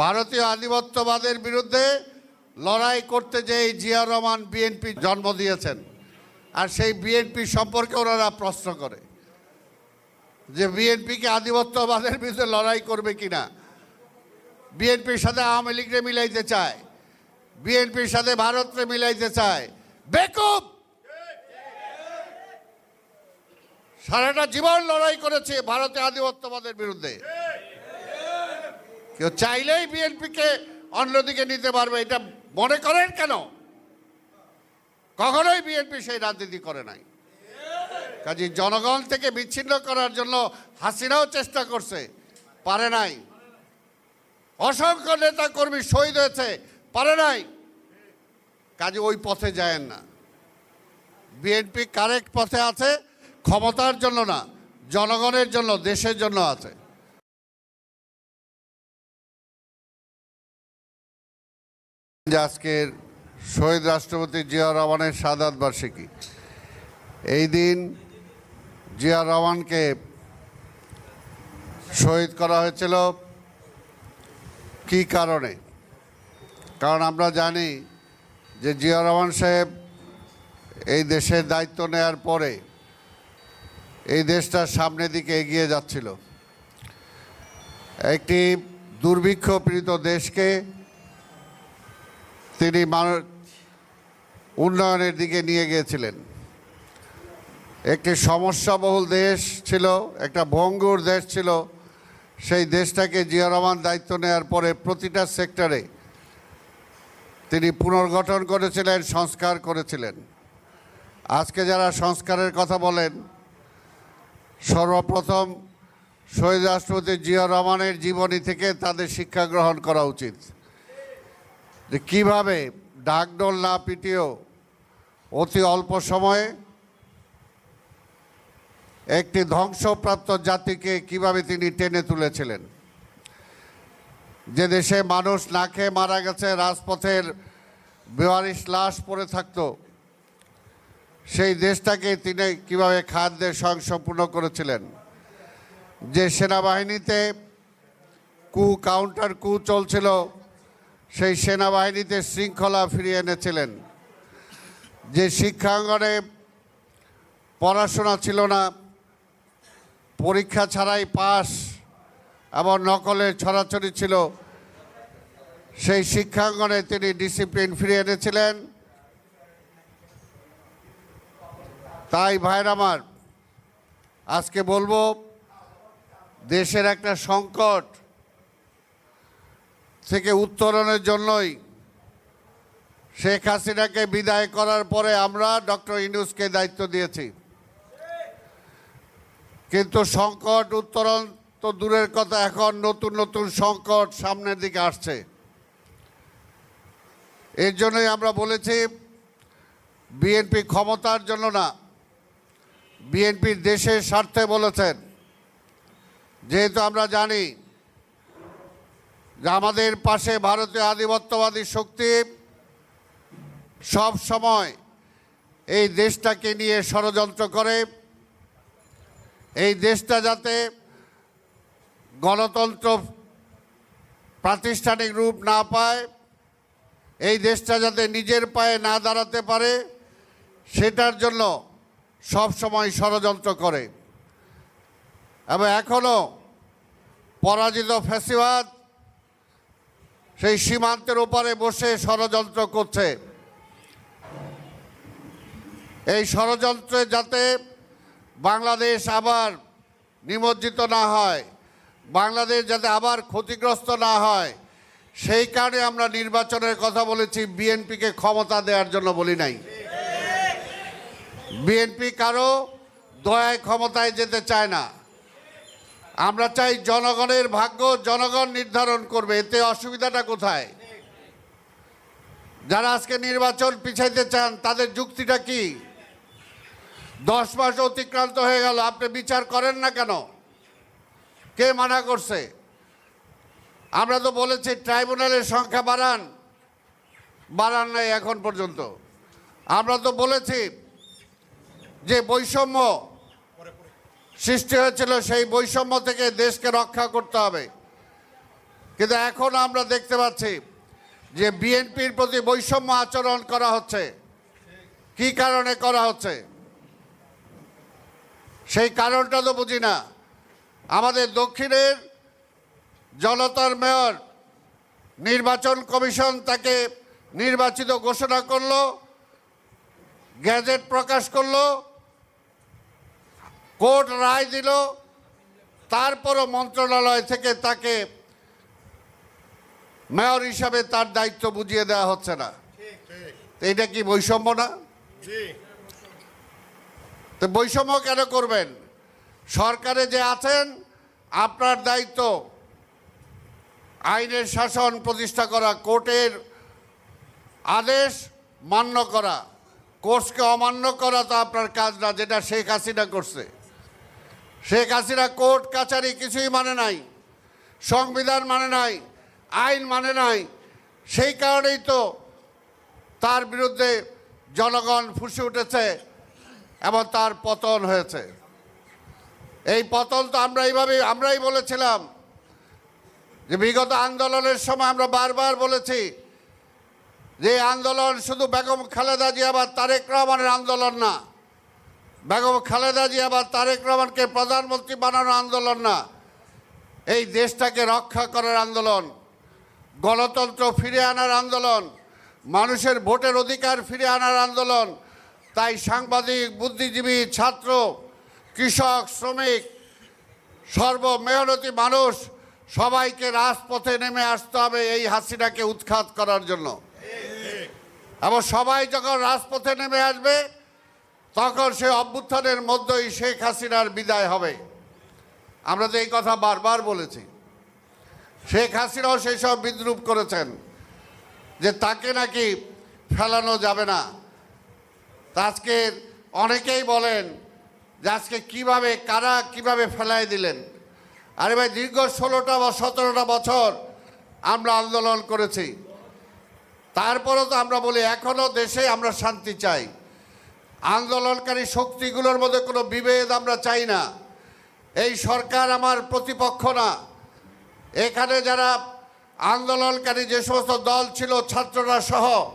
ভারতীয় আধিপত্যবাদের বিরুদ্ধে লড়াই করতে যে এই জিয়া রহমান বিএনপি জন্ম দিয়েছেন, আর সেই বিএনপি সম্পর্কে ওনারা প্রশ্ন করে যে বিএনপিকে আধিপত্যবাদের বিরুদ্ধে লড়াই করবে কিনা। বিএনপির সাথে আওয়ামী লীগরে মিলাইতে চায়, বিএনপির সাথে ভারতরে মিলাইতে চায়। বেকুব! সারাটা জীবন লড়াই করেছে ভারতে আধিপত্যবাদের বিরুদ্ধে। কেউ চাইলেই বিএনপিকে অন্যদিকে নিতে পারবে, এটা মনে করেন কেন? কখনোই বিএনপি সেই রাজনীতি করে নাই। কাজে জনগণ থেকে বিচ্ছিন্ন করার জন্য হাসিনাও চেষ্টা করছে, পারে নাই। অসংখ্য নেতা কর্মী শহীদ হয়েছে, পারে নাই। কাজে ওই পথে যায়েন না। বিএনপি কারেক্ট পথে আছে, ক্ষমতার জন্য না, জনগণের জন্য, দেশের জন্য আছে। আজকের শহীদ রাষ্ট্রপতি জিয়া রহমানের সাদাত বার্ষিকী। এই দিন জিয়া রহমানকে শহীদ করা হয়েছিল কি কারণে? কারণ আমরা জানি যে জিয়া রহমান সাহেব এই দেশের দায়িত্ব নেয়ার পরে এই দেশটা সামনের দিকে এগিয়ে যাচ্ছিল। একটি দুর্ভিক্ষ পীড়িত দেশকে তিনি মানুষ উন্নয়নের দিকে নিয়ে গিয়েছিলেন। একটি সমস্যাবহুল দেশ ছিল, একটা ভঙ্গুর দেশ ছিল। সেই দেশটাকে জিয়া রহমান দায়িত্ব নেওয়ার পরে প্রতিটা সেক্টরে তিনি পুনর্গঠন করেছিলেন, সংস্কার করেছিলেন। আজকে যারা সংস্কারের কথা বলেন, সর্বপ্রথম শহীদ রাষ্ট্রপতি জিয়া রহমানের জীবনী থেকে তাদের শিক্ষা গ্রহণ করা উচিত। যে কীভাবে ডাকডোল না পিটিয়েও অতি অল্প সময়ে একটি ধ্বংসপ্রাপ্ত জাতিকে কীভাবে তিনি টেনে তুলেছিলেন? যে দেশে মানুষ না খেয়ে মারা গেছে, রাজপথের বেওয়ারিশ লাশ পড়ে থাকতো, সেই দেশটাকে তিনি কীভাবে খাদ্যে স্বয়ংসম্পূর্ণ করেছিলেন? যে সেনাবাহিনীতে কু কাউন্টার কু চলছিল সেই সেনাবাহিনীতে শৃঙ্খলা ফিরিয়ে এনেছিলেন। যে শিক্ষাঙ্গনে পড়াশোনা ছিল না, পরীক্ষা ছাড়াই পাস এবং নকলের ছড়াছড়ি ছিল, সেই শিক্ষাঙ্গনে তিনি ডিসিপ্লিন ফিরিয়ে এনেছিলেন। তাই ভাইর আমার, আজকে বলব, দেশের একটা সংকট থেকে উত্তরণের জন্যই শেখ হাসিনাকে বিদায় করার পরে আমরা ডক্টর ইনুসকে দায়িত্ব দিয়েছি। কিন্তু সংকট উত্তরণ তো দূরের কথা, এখন নতুন নতুন সংকট সামনের দিকে আসছে। এর জন্যই আমরা বলেছি, বিএনপি ক্ষমতার জন্য না, বিএনপির দেশের স্বার্থে বলেছেন। যেহেতু আমরা জানি যে আমাদের পাশে ভারতীয় আধিপত্যবাদী শক্তি সব সময় এই দেশটাকে নিয়ে ষড়যন্ত্র করে, এই দেশটা যাতে গণতন্ত্র প্রাতিষ্ঠানিক রূপ না পায়, এই দেশটা যাতে নিজের পায়ে না দাঁড়াতে পারে, সেটার জন্য সব সময় ষড়যন্ত্র করে। এবং এখনও পরাজিত ফ্যাসিবাদ সেই সীমান্তের ওপারে বসে ষড়যন্ত্র করছে। এই ষড়যন্ত্রে যাতে বাংলাদেশ আবার নিমজ্জিত না হয়, বাংলাদেশ যাতে আবার ক্ষতিগ্রস্ত না হয়, সেই কারণে আমরা নির্বাচনের কথা বলেছি, বিএনপিকে ক্ষমতা দেওয়ার জন্য বলি নাই। বিএনপি কারও দয়ায় ক্ষমতায় যেতে চায় না। আমরা চাই জনগণের ভাগ্য জনগণ নির্ধারণ করবে। এতে অসুবিধাটা কোথায়? যারা আজকে নির্বাচন পিছাইতে চান, তাদের যুক্তিটা কি? দশ মাস অতিক্রান্ত হয়ে গেল, আপনি বিচার করেন না কেন? কে মানা করছে? আমরা তো বলেছি, ট্রাইব্যুনালের সংখ্যা বাড়ান। বাড়ান নাই এখন পর্যন্ত। আমরা তো বলেছি যে বৈষম্য সৃষ্টি হয়েছিল সেই বৈষম্য থেকে দেশকে রক্ষা করতে হবে। কিন্তু এখন আমরা দেখতে পাচ্ছি যে বিএনপির প্রতি বৈষম্য আচরণ করা হচ্ছে। কি কারণে করা হচ্ছে? সেই কারণটা তো বুঝি না। আমাদের দক্ষিণের জনতার মেয়র নির্বাচন কমিশন তাকে নির্বাচিত ঘোষণা করল, গ্যাজেট প্রকাশ করল কোর্ট রায় দিল, তারপরও মন্ত্রণালয় থেকে তাকে মেয়র হিসাবে তার দায়িত্ব বুঝিয়ে দেওয়া হচ্ছে না। এটা কি বৈষম্য না? তো বৈষম্য কেন করবেন? সরকারে যে আছেন, আপনার দায়িত্ব আইনের শাসন প্রতিষ্ঠা করা, কোর্টের আদেশ মান্য করা কোর্সকে অমান্য করা তো আপনার কাজ না, যেটা শেখ হাসিনা করছে। শেখ হাসিনা কোর্ট কাছারি কিছুই মানে নাই, সংবিধান মানে নাই, আইন মানে নাই। সেই কারণেই তো তার বিরুদ্ধে জনগণ ফুসে উঠেছে এবং তার পতন হয়েছে। এই পতন তো আমরা এইভাবে, আমরাই বলেছিলাম যে বিগত আন্দোলনের সময় আমরা বারবার বলেছি যে আন্দোলন শুধু বেগম খালেদা জিয়া বা তারেক রহমানের আন্দোলন না বেগম খালেদা জিয়া বা তারেক রহমানকে প্রধানমন্ত্রী বানানোর আন্দোলন না। এই দেশটাকে রক্ষা করার আন্দোলন, গণতন্ত্র ফিরে আনার আন্দোলন, মানুষের ভোটের অধিকার ফিরে আনার আন্দোলন, তাই সাংবাদিক, বুদ্ধিজীবী, ছাত্র, কৃষক, শ্রমিক, সর্বমেহনতি মানুষ সবাইকে রাজপথে নেমে আসতে হবে এই হাসিটাকে উৎখাত করার জন্য। এবং সবাই যখন রাজপথে নেমে আসবে তখন সে অভ্যুত্থানের মধ্যেই শেখ হাসিনার বিদায় হবে। আমরা তো এই কথা বারবার বলেছি। শেখ হাসিনাও সেই সব বিদ্রুপ করেছেন যে তাকে নাকি ফেলানো যাবে না। আজকে অনেকেই বলেন যে আজকে কীভাবে, কারা কীভাবে ফেলাই দিলেন। আরে ভাই, দীর্ঘ ষোলোটা বা সতেরোটা বছর আমরা আন্দোলন করেছি। তারপরও তো আমরা বলি এখনও দেশে আমরা শান্তি চাই। আন্দোলনকারী শক্তিগুলোর মধ্যে কোনো বিভেদ আমরা চাই না। এই সরকার আমার প্রতিপক্ষ না। এখানে যারা আন্দোলনকারী যে সমস্ত দল ছিল, ছাত্ররা সহ,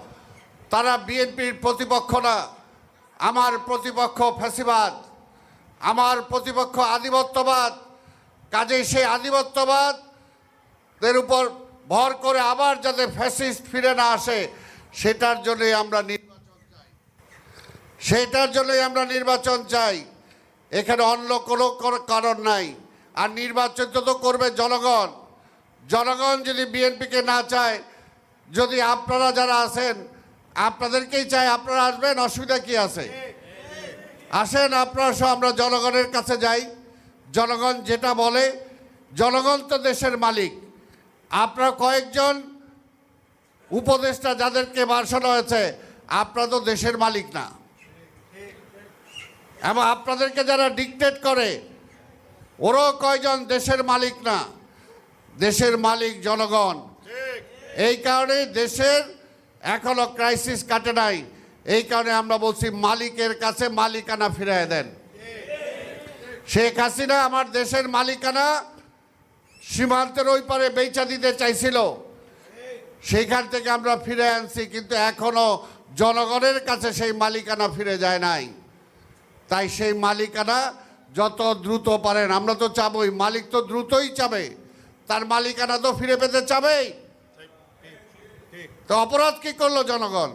তারা বিএনপির প্রতিপক্ষ না। আমার প্রতিপক্ষ ফ্যাসিবাদ। আমার প্রতিপক্ষ আধিপত্যবাদ। কাজেই সেই আধিপত্যবাদ এর উপর ভর করে আবার যাতে ফ্যাসিস্ট ফিরে না আসে, সেটার জন্যই আমরা সেটার জন্যই আমরা নির্বাচন চাই। এখানে অন্য কোনো কারণ নাই। আর নির্বাচন তো করবে জনগণ। জনগণ যদি বিএনপিকে না চায়, যদি আপনারা যারা আছেন, আপনাদেরকেই চাই আপনারা আসবেন, অসুবিধা কি আছে? আসেন, আপনারা সব আমরা জনগণের কাছে যাই। জনগণ যেটা বলে, জনগণ তো দেশের মালিক। আপনারা কয়েকজন উপদেষ্টা যাদেরকে বাসানো হয়েছে, আপনারা তো দেশের মালিক না। এবং আপনাদেরকে যারা ডিকটেট করে ওরাও কয়জন দেশের মালিক না? দেশের মালিক জনগণ। এই কারণে দেশের এখনও ক্রাইসিস কাটে নাই। এই কারণে আমরা বলছি মালিকের কাছে মালিকানা ফিরিয়ে দেন। শেখ হাসিনা আমার দেশের মালিকানা সীমান্তের ওই পারে বেচা দিতে চাইছিল। সেইখান থেকে আমরা ফিরে আনছি কিন্তু এখনও জনগণের কাছে সেই মালিকানা ফিরে যায় নাই। তাই সেই মালিকানা যত দ্রুত পারেন। আমরা তো চাবই, মালিক তো দ্রুতই চাবে। তার মালিকানা তো ফিরে পেতে চাবেই। তো অপরাধ কি করল জনগণ?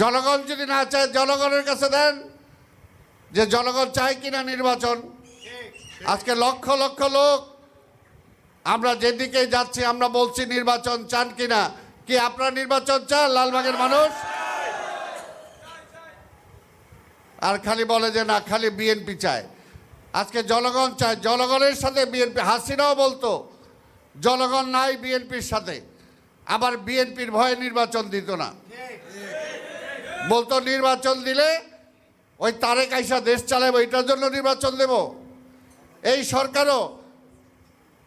জনগণ যদি না চায়, জনগণের কাছে দেন যে জনগণ চায় কিনা নির্বাচন। আজকে লক্ষ লক্ষ লোক, আমরা যেদিকে যাচ্ছি, আমরা বলছি নির্বাচন চান কিনা। কি আপনারা নির্বাচন চান, লালবাগের মানুষ? আর খালি বলে যে না, খালি বিএনপি চায়। আজকে জনগণ চায়, জনগণের সাথে বিএনপি, হাসিনাও বলতো, জনগণ নাই বিএনপির সাথে। আবার বিএনপির ভয়ে নির্বাচন দিত না। বলতো নির্বাচন দিলে ওই তারেক আইসা দেশ চালাবো, এটার জন্য নির্বাচন দেব। এই সরকারও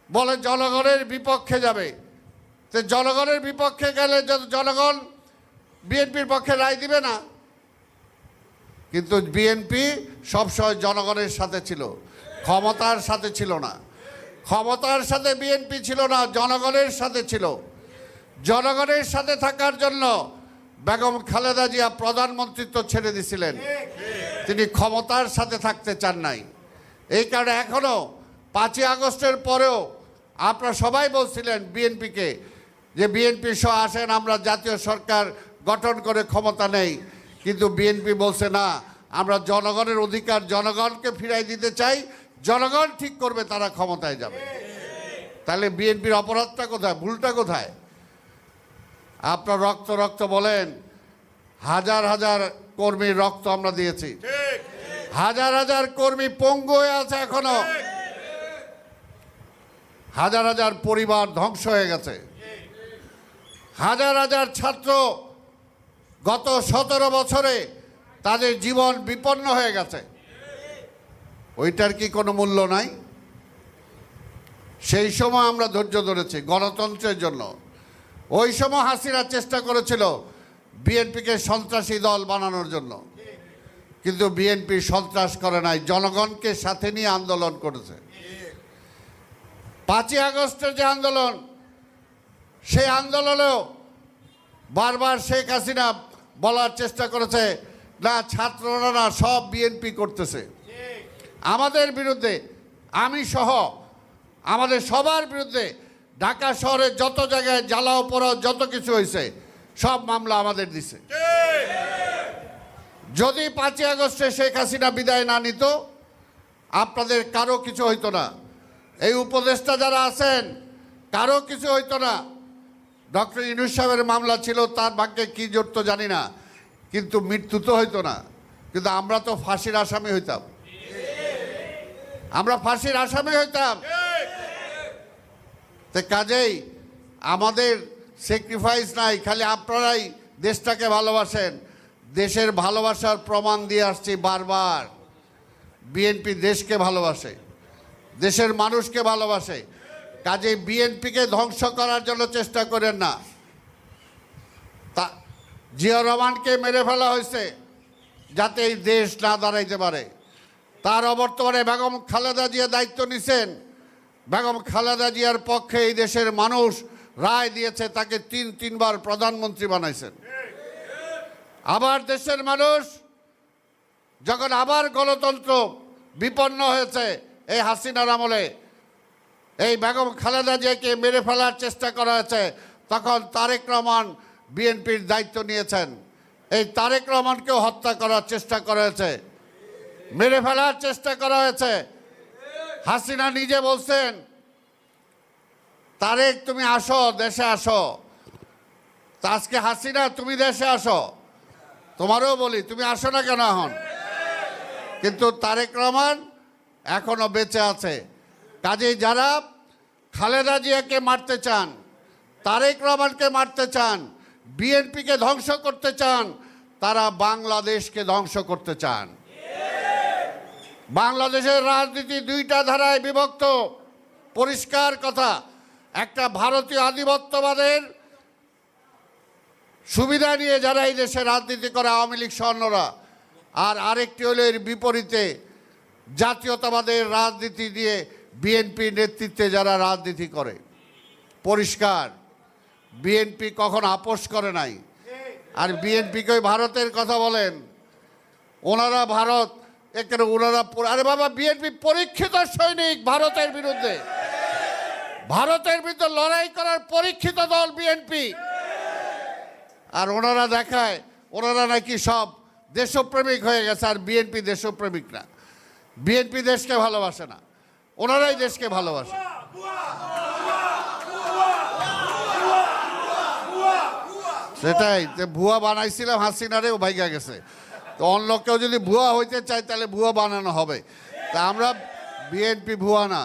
বলে জনগণের বিপক্ষে যাবে। তো জনগণের বিপক্ষে গেলে জনগণ বিএনপির পক্ষে রায় দিবে না কিন্তু বিএনপি সবসময় জনগণের সাথে ছিল। ক্ষমতার সাথে ছিল না। ক্ষমতার সাথে বিএনপি ছিল না, জনগণের সাথে ছিল। জনগণের সাথে থাকার জন্য বেগম খালেদা জিয়া প্রধানমন্ত্রিত্ব ছেড়ে দিছিলেন। তিনি ক্ষমতার সাথে থাকতে চান নাই। এই কারণে এখনও পাঁচই আগস্টের পরেও আপনারা সবাই বলছিলেন বিএনপিকে যে বিএনপি সহ আসেন, আমরা জাতীয় সরকার গঠন করে ক্ষমতা নেই। কিন্তু বিএনপি বলছে, না, আমরা জনগণের অধিকার, জনগণকে ফিরাই দিতে চাই। জনগণ ঠিক করবে, তারা ক্ষমতায় যাবে। তাহলে বিএনপির অপরাধটা কোথায়? ভুলটা কোথায়? আপনার রক্ত রক্ত বলেন, হাজার হাজার কর্মীর রক্ত আমরা দিয়েছি। হাজার হাজার কর্মী পঙ্গু হয়ে আছে এখনও। হাজার হাজার পরিবার ধ্বংস হয়ে গেছে। হাজার হাজার ছাত্র গত সতেরো বছরে তাদের জীবন বিপন্ন হয়ে গেছে। ওইটার কি কোনো মূল্য নাই? সেই সময় আমরা ধৈর্য ধরেছি গণতন্ত্রের জন্য। ওই সময় হাসিনা চেষ্টা করেছিল বিএনপিকে সন্ত্রাসী দল বানানোর জন্য। কিন্তু বিএনপি সন্ত্রাস করে নাই, জনগণকে সাথে নিয়ে আন্দোলন করেছে। পাঁচই আগস্টের যে আন্দোলন, সেই আন্দোলনেও বারবার শেখ হাসিনা বলার চেষ্টা করেছে, না, ছাত্ররা না, সব বিএনপি করতেছে। আমাদের বিরুদ্ধে, আমি সহ, আমাদের সবার বিরুদ্ধে, ঢাকা শহরে যত জায়গায় জ্বালাও পোড়াও যত কিছু হয়েছে, সব মামলা আমাদের দিছে। যদি পাঁচই আগস্টে শেখ হাসিনা বিদায় না নিত, আপনাদের কারও কিছু হইতো না। এই উপদেষ্টা যারা আছেন, কারও কিছু হইতো না। ডক্টর ইনুস সাহেবের মামলা ছিল, তার ভাগ্যে কি জড়ত জানি না, কিন্তু মৃত্যু তো হইতো না। কিন্তু আমরা তো ফাঁসির আসামি হইতাম। আমরা ফাঁসির আসামি হইতাম। তো কাজেই আমাদের স্যাক্রিফাইস নাই, খালি আপনারাই দেশটাকে ভালোবাসেন। দেশের ভালোবাসার প্রমাণ দিয়ে আসছি বারবার। বিএনপি দেশকে ভালোবাসে, দেশের মানুষকে ভালোবাসে। কাজে বিএনপিকে ধ্বংস করার জন্য চেষ্টা করেন না। তা জিয়া রহমানকে মেরে ফেলা হয়েছে যাতে এই দেশ না দাঁড়াইতে পারে। তার অবর্তমানে বেগম খালেদা জিয়া দায়িত্ব নিছেন। বেগম খালেদা জিয়ার পক্ষে এই দেশের মানুষ রায় দিয়েছে, তাকে তিন, তিনবার প্রধানমন্ত্রী বানাইছেন। আবার দেশের মানুষ যখন আবার গণতন্ত্র বিপন্ন হয়েছে, এই হাসিনার আমলে এই বেগম খালেদা জিয়াকে মেরে ফেলার চেষ্টা করা হয়েছে, তখন তারেক রহমান বিএনপির দায়িত্ব নিয়েছেন। এই তারেক রহমানকেও হত্যা করার চেষ্টা করা হয়েছে। মেরে ফেলার চেষ্টা করা হয়েছে। হাসিনা নিজে বলছেন, তারেক তুমি আসো, দেশে আসো। আজকে হাসিনা, তুমি দেশে আসো। তোমারও বলি, তুমি আসো না কেন এখন? কিন্তু তারেক রহমান এখনও বেঁচে আছে। কাজেই যারা খালেদা জিয়াকে মারতে চান, তারেক রহমানকে মারতে চান, বিএনপিকে ধ্বংস করতে চান, তারা বাংলাদেশকে ধ্বংস করতে চান। বাংলাদেশের রাজনীতি দুইটা ধারায় বিভক্ত। পরিষ্কার কথা, একটা ভারতীয় আধিপত্যবাদের সুবিধা নিয়ে যারা এই দেশে রাজনীতি করে আওয়ামী লীগ স্বর্ণরা আর আরেকটি হলো এর বিপরীতে জাতীয়তাবাদের রাজনীতি দিয়ে বিএনপি নেতৃত্বে যারা রাজনীতি করে, পরিষ্কার। বিএনপি কখন আপোষ করে নাই? আর বিএনপিকে ভারতের কথা বলেন। ওনারা ভারত, এখানে ওনারা আরে বাবা বিএনপি পরীক্ষিত সৈনিক ভারতের বিরুদ্ধে। ভারতের বিরুদ্ধে লড়াই করার পরীক্ষিত দল বিএনপি আর ওনারা দেখায়, ওনারা নাকি সব দেশপ্রেমিক হয়ে গেছে, আর বিএনপি দেশপ্রেমিক না। বিএনপি দেশকে ভালোবাসে না। ওনারাই দেশকে ভালোবাসে। সেটাই, যে ভুয়া বানাইছিলাম হাসিনারেও ভাইগা গেছে। তো অন্য কেউ যদি ভুয়া হইতে চায়, তাহলে ভুয়া বানানো হবে। তা আমরা বিএনপি ভুয়া না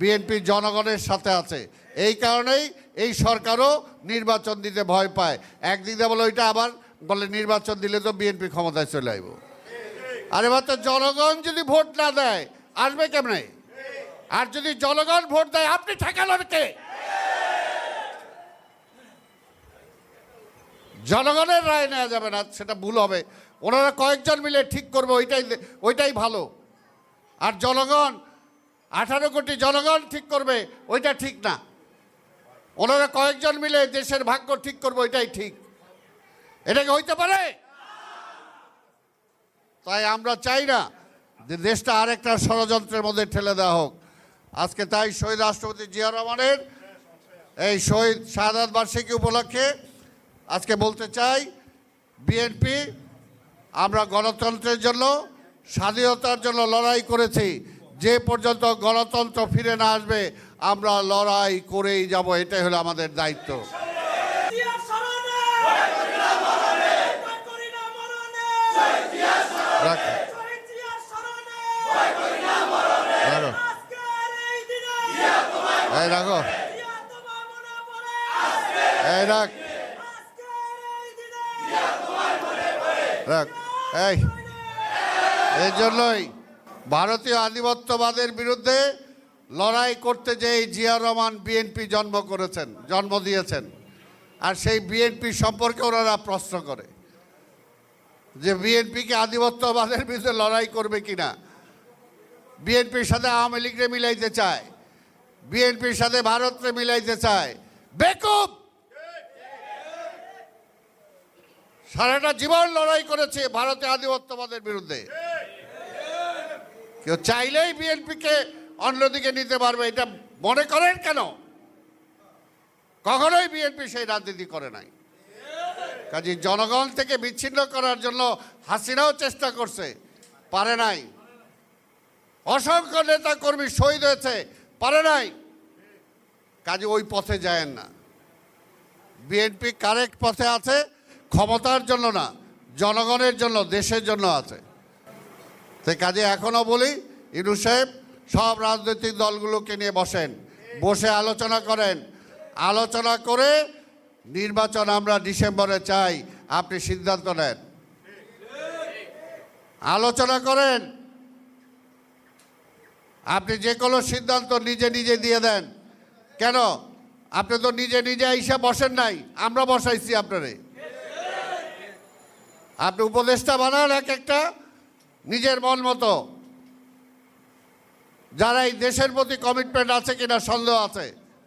বিএনপি জনগণের সাথে আছে। এই কারণেই এই সরকারও নির্বাচন দিতে ভয় পায়। একদিকে বলে ওইটা আবার, বলে নির্বাচন দিলে তো বিএনপি ক্ষমতায় চলে আইব। আর এবার তো জনগণ যদি ভোট না দেয়, আসবে কেমনে? আর যদি জনগণ ভোট দেয়, আপনি ঠেকালেন কে জনগণের রায় নেওয়া যাবে না, সেটা ভুল হবে। ওনারা কয়েকজন মিলে ঠিক করবে, ওইটাই ওইটাই ভালো। আর জনগণ, আঠারো কোটি জনগণ ঠিক করবে, ওইটা ঠিক না। ওনারা কয়েকজন মিলে দেশের ভাগ্য ঠিক করবে, ওইটাই ঠিক। এটা কি হইতে পারে? তাই আমরা চাই না যে দেশটা আরেকটা ষড়যন্ত্রের মধ্যে ঠেলে দেওয়া হোক। আজকে তাই শহীদ রাষ্ট্রপতি জিয়া রহমানের এই শহীদ শাহাদ বার্ষিকী উপলক্ষে আজকে বলতে চাই, বিএনপি, আমরা গণতন্ত্রের জন্য, স্বাধীনতার জন্য লড়াই করেছি। যে পর্যন্ত গণতন্ত্র ফিরে না আসবে, আমরা লড়াই করেই যাব, এটাই হলো আমাদের দায়িত্ব জিয়া শরণে জয় করি না মরণে জয় করি না মরণে শহীদ জিয়া রাখ শরণে রাখো আজকের এই দিনে এই রাখো এই রাখ এই এই জন্যই ভারতীয় আধিপত্যবাদের বিরুদ্ধে লড়াই করতে যে জিয়া রহমান বিএনপি জন্ম করেছেন, জন্ম দিয়েছেন, আর সেই বিএনপি সম্পর্কে ওনারা প্রশ্ন করে যে বিএনপিকে আধিপত্যবাদের বিরুদ্ধে লড়াই করবে কিনা। বিএনপির সাথে আওয়ামী লীগরে মিলাইতে চায়। বিএনপির সাথে ভারতরে মিলাইতে চায়। বেকুব! সারাটা জীবন লড়াই করেছে ভারতে আধিপত্যবাদের বিরুদ্ধে। কেউ চাইলেই বিএনপিকে অন্যদিকে নিতে পারবে, এটা মনে করেন কেন? কখনোই বিএনপি সেই রাজনীতি করে নাই। কাজে জনগণ থেকে বিচ্ছিন্ন করার জন্য হাসিনাও চেষ্টা করছে, পারে নাই। অসংখ্য নেতা কর্মী শহীদ হয়েছে পারে নাই। কাজে ওই পথে যায় না। বিএনপি কারেক্ট পথে আছে, ক্ষমতার জন্য না, জনগণের জন্য, দেশের জন্য আছে। তো কাজে এখনও বলি, ইনু সাহেব, সব রাজনৈতিক দলগুলোকে নিয়ে বসেন, বসে আলোচনা করেন। আলোচনা করে নির্বাচন আমরা ডিসেম্বরে চাই, আপনি সিদ্ধান্ত নেন। আলোচনা করেন আপনি যে কোনো সিদ্ধান্ত নিজে নিজে দিয়ে দেন। কেন? আপনি তো নিজে নিজে এসে বসেন নাই। আমরা বসাইছি আপনারে। আপনি উপদেষ্টা বানান এক একটা নিজের মন মতো। যারা এই দেশের প্রতি কমিটমেন্ট আছে কিনা সন্দেহ আছে।